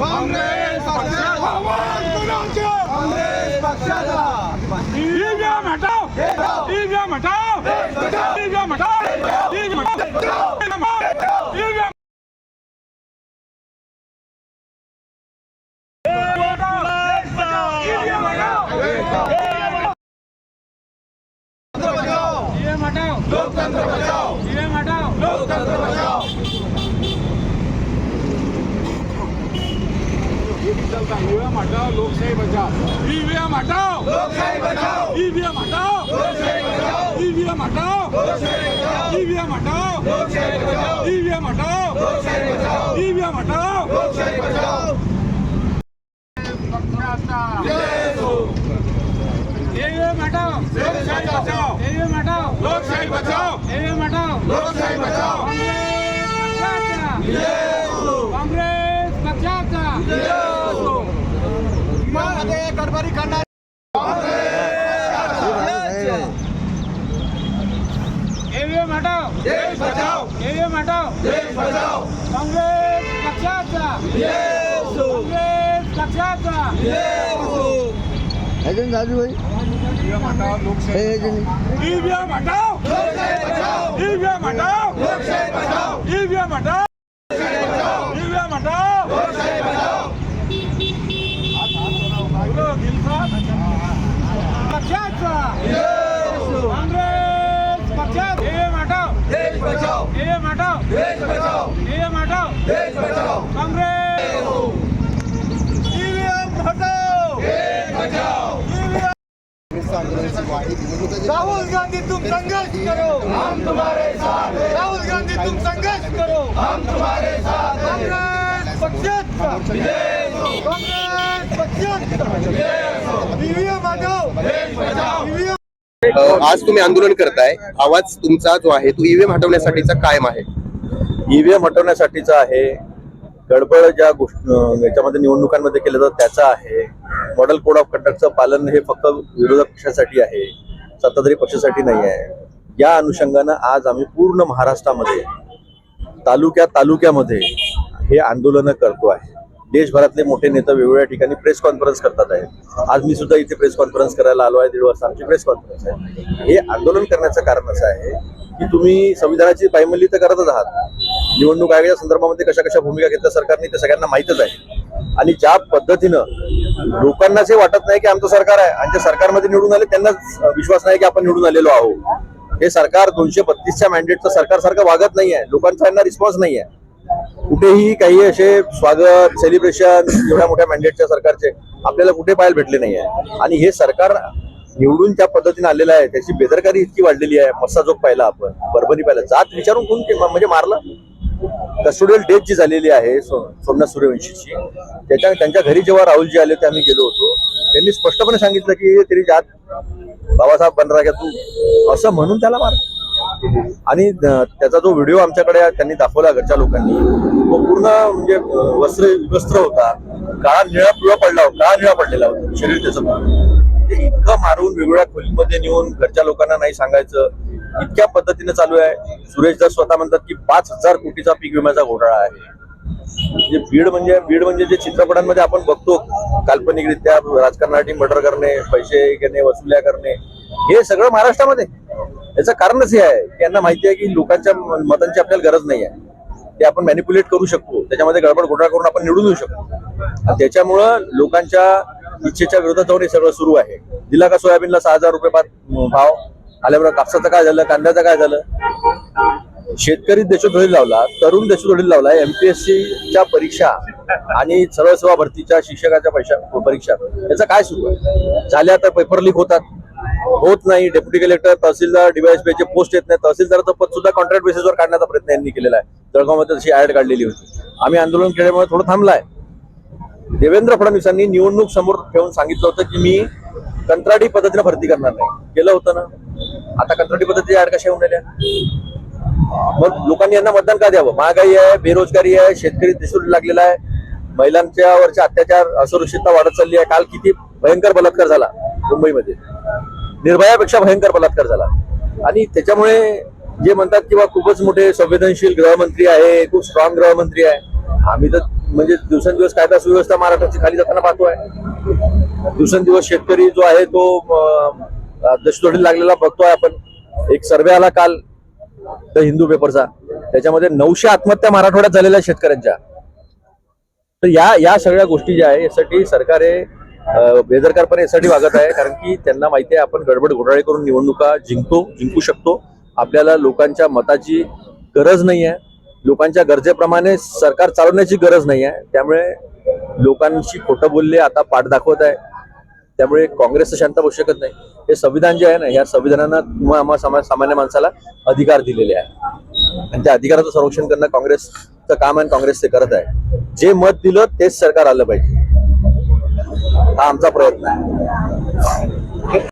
काँग्रेस पक्षाचा काँग्रेस पक्षाचा ईव्हीएम हटाओ ईव्हीएम हटाओ ईव्हीएम हटाओ ईव्हीएम हटाओ ईव्हीएम ईव्हीएम हटाओ लोकतंत्र बचाओ ईव्हीएम हटाओ लोकतंत्र बचाओ ईवीएम हटाओ लोकशाही बचाओ ईवीएम हटाओ लोकशाही बचाओ ईवीएम हटाओ लोकशाही बचाओ ईवीएम हटाओ लोकशाही बचाओ ईवीएम हटाओ लोकशाही बचाओ ईवीएम हटाओ लोकशाही बचाओ ईवीएम हटाओ लोकशाही बचाओ जय हो ईवीएम हटाओ लोकशाही बचाओ ईवीएम हटाओ लोकशाही बचाओ ईवीएम हटाओ लोकशाही बचाओ काँग्रेस पक्षाचा काँग्रेस पक्षाचा गडबडी करणार ईवीएम हटाओ देश ईवीएम हटाओ देश बचाओ. काँग्रेस पक्षाचा. काँग्रेस पक्षाचा. अजून हे अजून ईवीएम हटाओ. ईवीएम हटाओ. लोकशाही बचाओ. ईवीएम हटाओ ईवीएम हटाओ लोकशाही बचाओ पक्षाचा काँग्रेस पक्षाचा ईवीएम हटाओ देश बचाओ ईवीएम हटाओ देश बचाओ। ईवीएम हटाओ देश बचाओ। काँग्रेस। ईवीएम हटाओ। देश बचाओ। राहुल गांधी तुम संघर्ष करो। हम तुम्हारे साथ हैं। राहुल गांधी तुम संघर्ष करो। हम तुम्हारे साथ हैं। काँग्रेस पक्षाचा काँग्रेस पक्षाचा ईव्हीएम हटाओ। देश बचाओ। ईव्हीएम अ, आज तुम्ही आंदोलन करताय. आवाज तुमचा जो आहे तो ईव्हीएम हटवण्यासाठीचा कायम आहे. ईव्हीएम हटवण्यासाठीचा आहे. गडबड ज्या गोष्ट याच्यामध्ये निवडणुकांमध्ये केलं जातं त्याचा आहे. मॉडेल कोड ऑफ कंडक्टचं पालन हे फक्त विरोधक पक्षासाठी आहे. सत्ताधारी पक्षासाठी नाही आहे. या अनुषंगानं आज आम्ही पूर्ण महाराष्ट्रामध्ये तालुक्या तालुक्यामध्ये हे आंदोलनं करतो आहे. देशभरातले मोठे नेते वेगवेगळ्या ठिकाणी प्रेस कॉन्फरन्स करतात आहेत. आज मी सुद्धा इथे प्रेस कॉन्फरन्स करायला आलो आहे दीड वाजता आमची प्रेस कॉन्फरन्स आहे. हे आंदोलन करण्याचं कारण असं आहे की तुम्ही संविधानाची पायमल्ली तर करतच आहात. निवडणूक आयोगाच्या संदर्भामध्ये कशा कशा भूमिका घेतल्या सरकारने ते सगळ्यांना माहीतच आहे. आणि ज्या पद्धतीनं लोकांनाच हे वाटत नाही की आमचं सरकार आहे आमच्या सरकारमध्ये निवडून आले त्यांनाच विश्वास नाही की आपण निवडून आलेलो आहोत. हे सरकार दोनशे बत्तीसच्या मॅन्डेटचं सरकारसारखं वागत नाहीये. लोकांचा यांना रिस्पॉन्स नाहीये. कुठेही काही असे स्वागत सेलिब्रेशन एवढ्या मोठ्या मॅन्डेटच्या सरकारचे आपल्याला कुठे पाहायला भेटले नाही आहे आणि हे सरकार निवडून त्या पद्धतीने आलेलं आहे त्याची बेदरकारी इतकी वाढलेली आहे मस्साजोग पाहिला आपण बरबरी पाहिला. जात विचारून कोण म्हणजे मारलं? कस्टोडियल डेथ जी झालेली आहे सोमनाथ सूर्यवंशीची त्याच्या त्यांच्या घरी जेव्हा राहुलजी आले होते आम्ही गेलो होतो. त्यांनी स्पष्टपणे सांगितलं की तरी जात बाबासाहेब बनरा का तू असं म्हणून त्याला मार आणि त्याचा जो व्हिडिओ आमच्याकडे त्यांनी दाखवला घरच्या लोकांनी तो पूर्ण म्हणजे वस्त्र वस्त्र होता. काळा निळा पिवळा पडला होता काळा निळा पडलेला होता. शरीर त्याचं ते इतकं मारून वेगवेगळ्या खोलीमध्ये नेऊन घरच्या लोकांना नाही सांगायचं. इतक्या पद्धतीने चालू आहे. सुरेश दास स्वतः म्हणतात की पाच हजार कोटीचा पीक विम्याचा घोटाळा आहे. म्हणजे बीड म्हणजे बीड म्हणजे जे चित्रपटांमध्ये आपण बघतो काल्पनिकरित्या राजकारणासाठी मर्डर करणे पैसे घेणे वसुल्या करणे हे सगळं महाराष्ट्रामध्ये. याचं कारणच हे आहे की यांना माहिती आहे की लोकांच्या मतांची आपल्याला गरज नाही आहे. ते आपण मॅनिप्युलेट करू शकतो. त्याच्यामध्ये गडबड घोटाळा करून आपण निवडून येऊ शकतो. त्याच्यामुळं लोकांच्या इच्छेच्या विरोधात जाऊन हे सगळं सुरू आहे. दिला का सोयाबीनला सहा हजार रुपये भाव? आल्याबरोबर कापसाचं काय झालं? कांद्याचं काय झालं? शेतकरी देशोधडी लावला तरुण देशोधडी लावला. एमपीएससी च्या परीक्षा आणि सरळ सेवा भरतीच्या शिक्षकाच्या पैशा परीक्षा याचं काय सुरू आहे? झाल्या तर पेपर लीक होतात. होत नाही. डेप्युटी कलेक्टर तहसीलदार डीवायएसपीचे पोस्ट येत नाही तहसीलदारचं पद सुद्धा कॉन्ट्रॅक्ट बेसिसवर काढण्याचा प्रयत्न यांनी केलेला आहे. जळगावमध्ये तशी ऍड काढलेली होती. आम्ही आंदोलन केल्यामुळे थोडं थांबलाय. देवेंद्र फडणवीसांनी निवडणूक समोर ठेवून सांगितलं होतं की मी कंत्राटी पद्धतीने भरती करणार नाही. केलं होतं ना? आता कंत्राटी पद्धतीची ऍड कशा होऊन राहिल्या? मग लोकांनी यांना मतदान का द्यावं? महागाई आहे बेरोजगारी आहे शेतकरी दिसून लागलेला आहे. महिलांच्या वरचे अत्याचार असुरक्षितता वाढत चालली आहे. काल किती भयंकर बलात्कार झाला मुंबईमध्ये. निर्भयापेक्षा भयंकर बलात्कार झाला. आणि त्याच्यामुळे जे म्हणतात किंवा खूपच मोठे संवेदनशील गृहमंत्री आहे खूप स्ट्रॉंग गृहमंत्री आहे. आम्ही तर म्हणजे दिवसेंदिवस कायदा सुव्यवस्था महाराष्ट्राची खाली जाताना पाहतोय. दिवसेंदिवस शेतकरी जो आहे तो दशतोडी लागलेला बघतोय आपण. एक सर्वे आला काल द हिंदू पेपरचा त्याच्यामध्ये नऊशे आत्महत्या मराठवाड्यात झालेल्या शेतकऱ्यांच्या. तर या या सगळ्या गोष्टी ज्या आहे यासाठी सरकार हे बेदरकारपणे यासाठी वागत आहे कारण की त्यांना माहिती आहे आपण गडबड घोटाळे करून निवडणुका जिंकतो जिंकू शकतो. आपल्याला लोकांच्या मताची गरज नाही आहे. लोकांच्या गरजेप्रमाणे सरकार चालवण्याची गरज नाही आहे. त्यामुळे लोकांशी खोटं बोलले आता पाठ दाखवत आहे. त्यामुळे काँग्रेस शांत बसू शकत नाही. हे संविधान जे आहे ना या संविधानानं किंवा आम्हा सामान्य माणसाला अधिकार दिलेले आहे. आणि त्या अधिकाराचं संरक्षण करणं काँग्रेसचं काम आहे आणि काँग्रेस ते करत आहे. जे मत दिलं तेच सरकार आलं पाहिजे. हा आमचा प्रयत्न आहे.